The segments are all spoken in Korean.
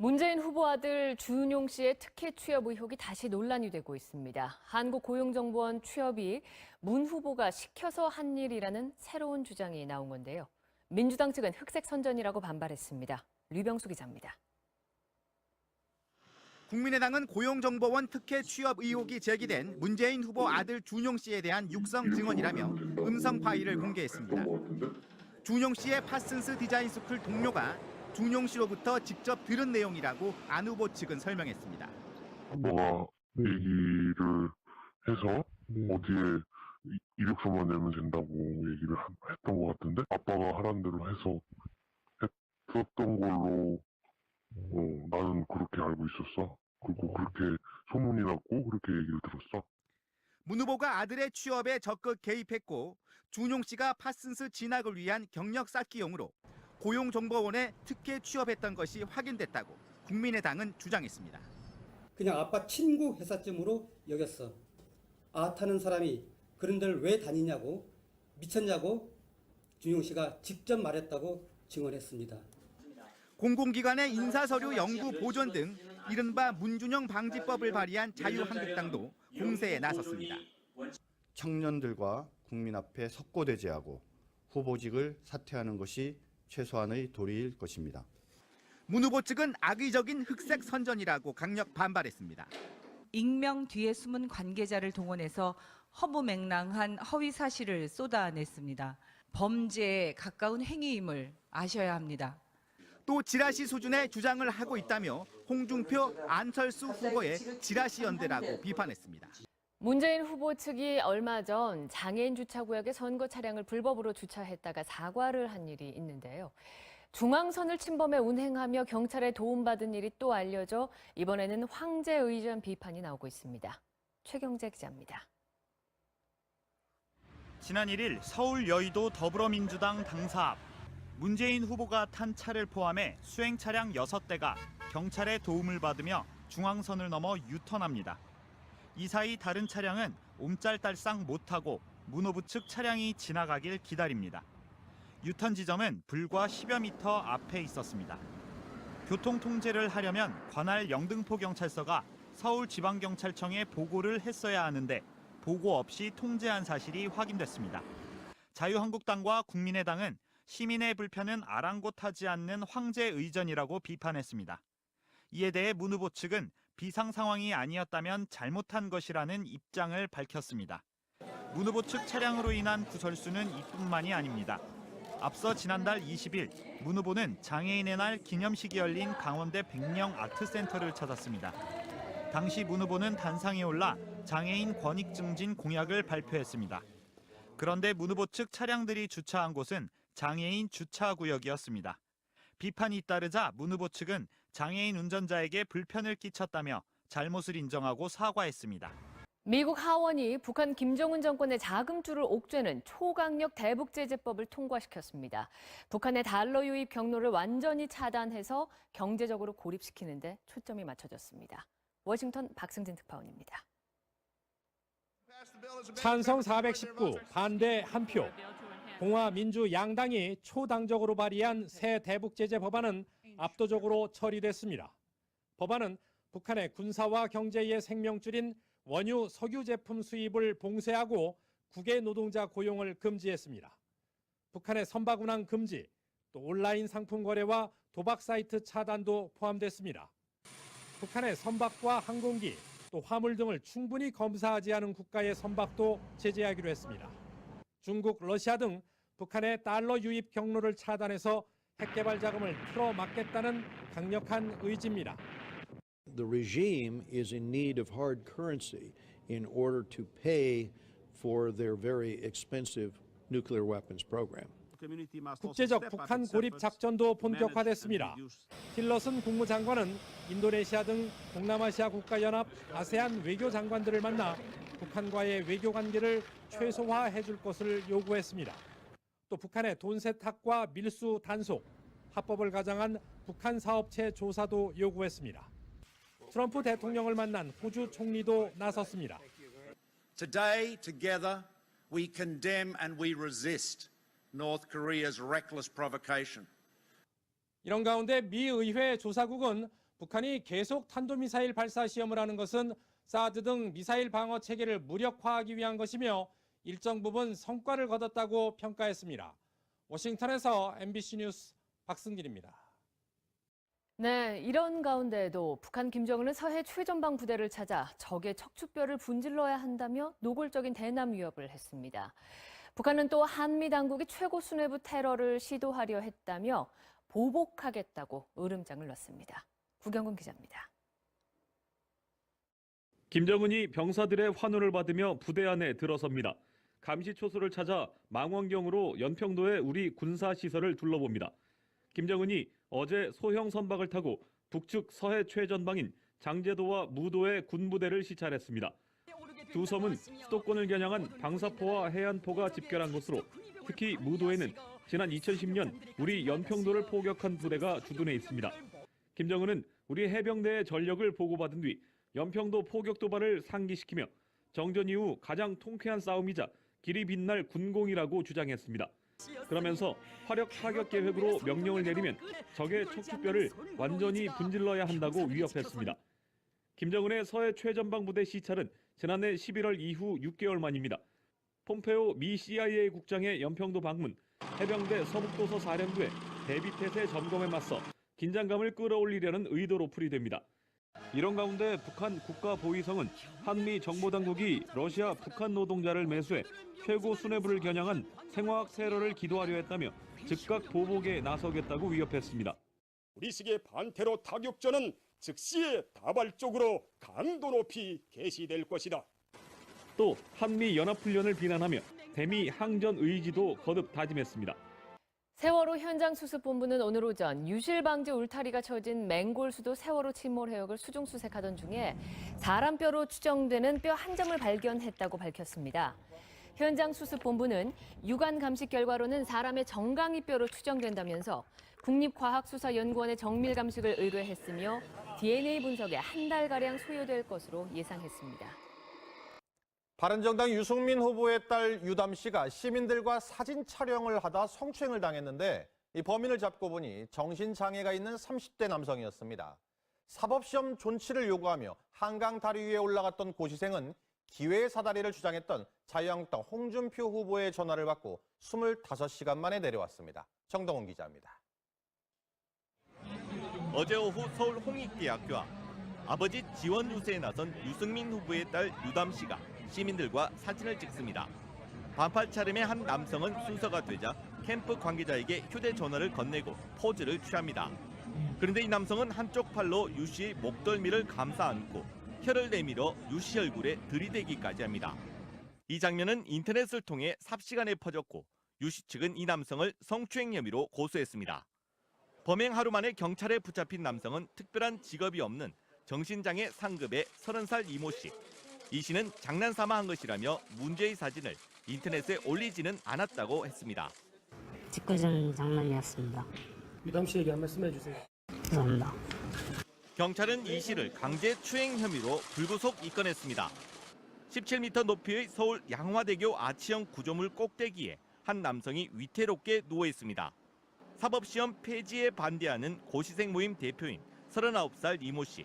문재인 후보 아들 주은용 씨의 특혜 취업 의혹이 다시 논란이 되고 있습니다. 한국고용정보원 취업이 문 후보가 시켜서 한 일이라는 새로운 주장이 나온 건데요. 민주당 측은 흑색 선전이라고 반발했습니다. 류병수 기자입니다. 국민의당은 고용정보원 특혜 취업 의혹이 제기된 문재인 후보 아들 준용 씨에 대한 육성 증언이라며 음성 파일을 공개했습니다. 준용 씨의 파슨스 디자인 스쿨 동료가 준용 씨로부터 직접 들은 내용이라고 안 후보 측은 설명했습니다. 뭐가 얘기를 해서 어디에 이- 이력서만 내면 된다고 얘기를 하- 했던 것 같은데 아빠가 하라는 대로 해서 했었던 걸로 어, 나는 그렇게 알고 있었어. 그리고 그렇게 소문이 났고 그렇게 얘기를 들었어. 문 후보가 아들의 취업에 적극 개입했고 준용 씨가 파슨스 진학을 위한 경력 쌓기용으로 고용정보원에 특혜 취업했던 것이 확인됐다고 국민의당은 주장했습니다. 그냥 아빠 친구 회사쯤으로 여겼어. 아 타는 사람이 그런 데를 왜 다니냐고 미쳤냐고 준용 씨가 직접 말했다고 증언했습니다. 공공기관의 인사서류 연구 보존 등 이른바 문준영 방지법을 발의한 자유한국당도 공세에 나섰습니다. 청년들과 국민 앞에 석고대죄하고 후보직을 사퇴하는 것이 최소한의 도리일 것입니다. 문 후보 측은 악의적인 흑색 선전이라고 강력 반발했습니다. 익명 뒤에 숨은 관계자를 동원해서 허무맹랑한 허위 사실을 쏟아냈습니다. 범죄에 가까운 행위임을 아셔야 합니다. 또 지라시 수준의 주장을 하고 있다며 홍준표, 안철수 후보의 지라시 연대라고 비판했습니다. 문재인 후보 측이 얼마 전 장애인 주차구역에 선거 차량을 불법으로 주차했다가 사과를 한 일이 있는데요. 중앙선을 침범해 운행하며 경찰에 도움받은 일이 또 알려져 이번에는 황제 의전 비판이 나오고 있습니다. 최경재 기자입니다. 지난 1일 서울 여의도 더불어민주당 당사 앞 문재인 후보가 탄 차를 포함해 수행 차량 6대가 경찰의 도움을 받으며 중앙선을 넘어 유턴합니다. 이 사이 다른 차량은 옴짤달싹 못하고 문 후보 측 차량이 지나가길 기다립니다. 유턴 지점은 불과 10여 미터 앞에 있었습니다. 교통 통제를 하려면 관할 영등포 경찰서가 서울지방경찰청에 보고를 했어야 하는데 보고 없이 통제한 사실이 확인됐습니다. 자유한국당과 국민의당은 시민의 불편은 아랑곳하지 않는 황제 의전이라고 비판했습니다. 이에 대해 문 후보 측은 비상 상황이 아니었다면 잘못한 것이라는 입장을 밝혔습니다. 문 후보 측 차량으로 인한 구설수는 이뿐만이 아닙니다. 앞서 지난달 20일 문 후보는 장애인의 날 기념식이 열린 강원대 백령 아트센터를 찾았습니다. 당시 문 후보는 단상에 올라 장애인 권익 증진 공약을 발표했습니다. 그런데 문 후보 측 차량들이 주차한 곳은 장애인 주차 구역이었습니다. 비판이 잇따르자 문 후보 측은 장애인 운전자에게 불편을 끼쳤다며 잘못을 인정하고 사과했습니다. 미국 하원이 북한 김정은 정권의 자금줄을 옥죄는 초강력 대북제재법을 통과시켰습니다. 북한의 달러 유입 경로를 완전히 차단해서 경제적으로 고립시키는데 초점이 맞춰졌습니다. 워싱턴 박승진 특파원입니다. 찬성 419, 반대 1표. 공화 민주 양당이 초당적으로 발의한 새 대북 제재 법안은 압도적으로 처리됐습니다. 법안은 북한의 군사와 경제의 생명줄인 원유 석유 제품 수입을 봉쇄하고 국외 노동자 고용을 금지했습니다. 북한의 선박 운항 금지, 또 온라인 상품 거래와 도박 사이트 차단도 포함됐습니다. 북한의 선박과 항공기, 또 화물 등을 충분히 검사하지 않은 국가의 선박도 제재하기로 했습니다. 중국, 러시아 등 북한의 달러 유입 경로를 차단해서 핵 개발 자금을 틀어막겠다는 강력한 의지입니다. The regime is in need of hard currency in order to pay for their very expensive nuclear weapons program. 국제적 북한 고립 작전도 본격화됐습니다. 틸러슨 국무장관은 인도네시아 등 동남아시아 국가연합 아세안 외교 장관들을 만나 북한과의 외교 관계를 최소화해 줄 것을 요구했습니다. 또 북한의 돈 세탁과 밀수 단속, 합법을 가장한 북한 사업체 조사도 요구했습니다. 트럼프 대통령을 만난 호주 총리도 나섰습니다. Today, together, we condemn and we resist North Korea's reckless provocation. 이런 가운데 미 의회 조사국은 북한이 계속 탄도미사일 발사 시험을 하는 것은 사드 등 미사일 방어 체계를 무력화하기 위한 것이며 일정 부분 성과를 거뒀다고 평가했습니다. 워싱턴에서 MBC 뉴스 박승길입니다. 네, 이런 가운데에도 북한 김정은은 서해 최전방 부대를 찾아 적의 척추뼈를 분질러야 한다며 노골적인 대남 위협을 했습니다. 북한은 또 한미 당국이 최고 수뇌부 테러를 시도하려 했다며 보복하겠다고 으름장을 놨습니다. 구경근 기자입니다. 김정은이 병사들의 환호를 받으며 부대 안에 들어섭니다. 감시초소를 찾아 망원경으로 연평도의 우리 군사시설을 둘러봅니다. 김정은이 어제 소형 선박을 타고 북측 서해 최전방인 장제도와 무도의 군부대를 시찰했습니다. 두 섬은 수도권을 겨냥한 방사포와 해안포가 집결한 곳으로 특히 무도에는 지난 2010년 우리 연평도를 포격한 부대가 주둔해 있습니다. 김정은은 우리 해병대의 전력을 보고받은 뒤 연평도 포격 도발을 상기시키며 정전 이후 가장 통쾌한 싸움이자 길이 빛날 군공이라고 주장했습니다. 그러면서 화력 타격 계획으로 명령을 내리면 적의 척추뼈를 완전히 분질러야 한다고 위협했습니다. 김정은의 서해 최전방 부대 시찰은 지난해 11월 이후 6개월 만입니다. 폼페오 미 CIA 국장의 연평도 방문, 해병대 서북도서 사령부의 대비태세 점검에 맞서 긴장감을 끌어올리려는 의도로 풀이됩니다. 이런 가운데 북한 국가보위성은 한미 정보당국이 러시아 북한 노동자를 매수해 최고 수뇌부를 겨냥한 생화학 테러를 기도하려 했다며 즉각 보복에 나서겠다고 위협했습니다. 우리식의 반테러 타격전은 즉시 다발적으로 강도 높이 개시될 것이다. 또 한미 연합훈련을 비난하며 대미 항전 의지도 거듭 다짐했습니다. 세월호 현장 수습본부는 오늘 오전 유실 방지 울타리가 쳐진 맹골 수도 세월호 침몰 해역을 수중 수색하던 중에 사람 뼈로 추정되는 뼈 한 점을 발견했다고 밝혔습니다. 현장 수습본부는 유관 감식 결과로는 사람의 정강이 뼈로 추정된다면서 국립과학수사연구원의 정밀 감식을 의뢰했으며 DNA 분석에 한 달가량 소요될 것으로 예상했습니다. 바른정당 유승민 후보의 딸 유담 씨가 시민들과 사진 촬영을 하다 성추행을 당했는데 이 범인을 잡고 보니 정신장애가 있는 30대 남성이었습니다. 사법시험 존치를 요구하며 한강 다리 위에 올라갔던 고시생은 기회의 사다리를 주장했던 자유한국당 홍준표 후보의 전화를 받고 25시간 만에 내려왔습니다. 정동훈 기자입니다. 어제 오후 서울 홍익대학교 앞 아버지 지원 유세에 나선 유승민 후보의 딸 유담 씨가 시민들과 사진을 찍습니다. 반팔 차림의 한 남성은 순서가 되자 캠프 관계자에게 휴대전화를 건네고 포즈를 취합니다. 그런데 이 남성은 한쪽 팔로 유 씨의 목덜미를 감싸 안고 혀를 내밀어 유 씨 얼굴에 들이대기까지 합니다. 이 장면은 인터넷을 통해 삽시간에 퍼졌고 유 씨 측은 이 남성을 성추행 혐의로 고소했습니다. 범행 하루 만에 경찰에 붙잡힌 남성은 특별한 직업이 없는 정신장애 상급의 30살 이모 씨. 이 씨는 장난삼아 한 것이라며 문제의 사진을 인터넷에 올리지는 않았다고 했습니다. 짓궂은 장난이었습니다. 유담 씨에게 한 말씀 해주세요. 죄송합니다. 경찰은 이 씨를 강제 추행 혐의로 불구속 입건했습니다. 17m 높이의 서울 양화대교 아치형 구조물 꼭대기에 한 남성이 위태롭게 누워 있습니다. 사법시험 폐지에 반대하는 고시생 모임 대표인 39살 이모 씨.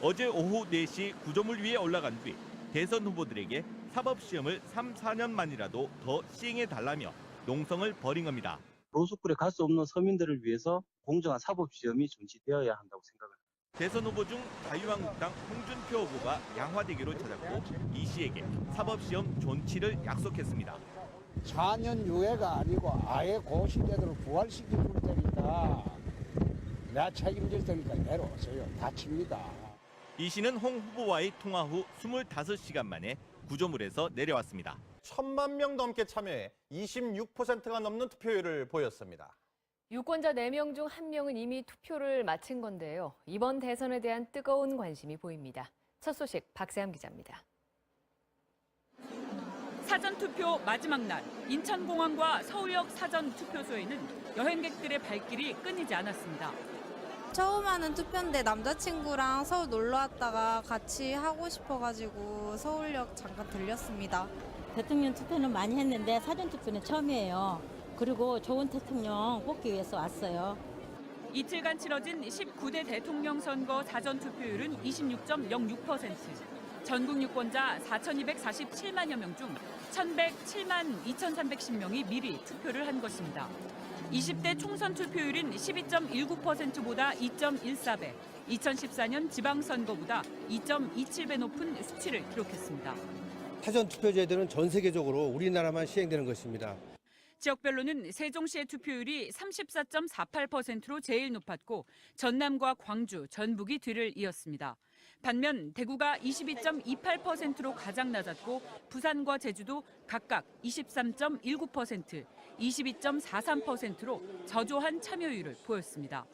어제 오후 4시 구조물 위에 올라간 뒤 대선 후보들에게 사법시험을 3, 4년 만이라도 더 시행해 달라며 농성을 벌인 겁니다. 로스쿨에 갈 수 없는 서민들을 위해서 공정한 사법시험이 존치되어야 한다고 생각합니다. 대선 후보 중 자유한국당 홍준표 후보가 양화대교를 찾았고 이 씨에게 사법시험 존치를 약속했습니다. 4년 유예가 아니고 아예 고시대들을 부활시켜 줄 테니까 내가 책임질 테니까 내려오세요. 다칩니다. 이 씨는 홍 후보와의 통화 후 25시간 만에 구조물에서 내려왔습니다. 천만 명 넘게 참여해 26%가 넘는 투표율을 보였습니다. 유권자 4명 중 1명은 이미 투표를 마친 건데요. 이번 대선에 대한 뜨거운 관심이 보입니다. 첫 소식 박세함 기자입니다. 사전투표 마지막 날 인천공항과 서울역 사전투표소에는 여행객들의 발길이 끊이지 않았습니다. 처음 하는 투표인데 남자친구랑 서울 놀러 왔다가 같이 하고 싶어가지고 서울역 잠깐 들렸습니다. 대통령 투표는 많이 했는데 사전 투표는 처음이에요. 그리고 좋은 대통령 뽑기 위해서 왔어요. 이틀간 치러진 19대 대통령 선거 사전 투표율은 26.06%. 전국 유권자 4,247만여 명 중 1,107만 2,310명이 미리 투표를 한 것입니다. 20대 총선 투표율은 12.19%보다 2.14배, 2014년 지방선거보다 2.27배 높은 수치를 기록했습니다. 사전 투표 제도는 전 세계적으로 우리나라만 시행되는 것입니다. 지역별로는 세종시의 투표율이 34.48%로 제일 높았고 전남과 광주, 전북이 뒤를 이었습니다. 반면 대구가 22.28%로 가장 낮았고 부산과 제주도 각각 23.19%, 22.43%로 저조한 참여율을 보였습니다.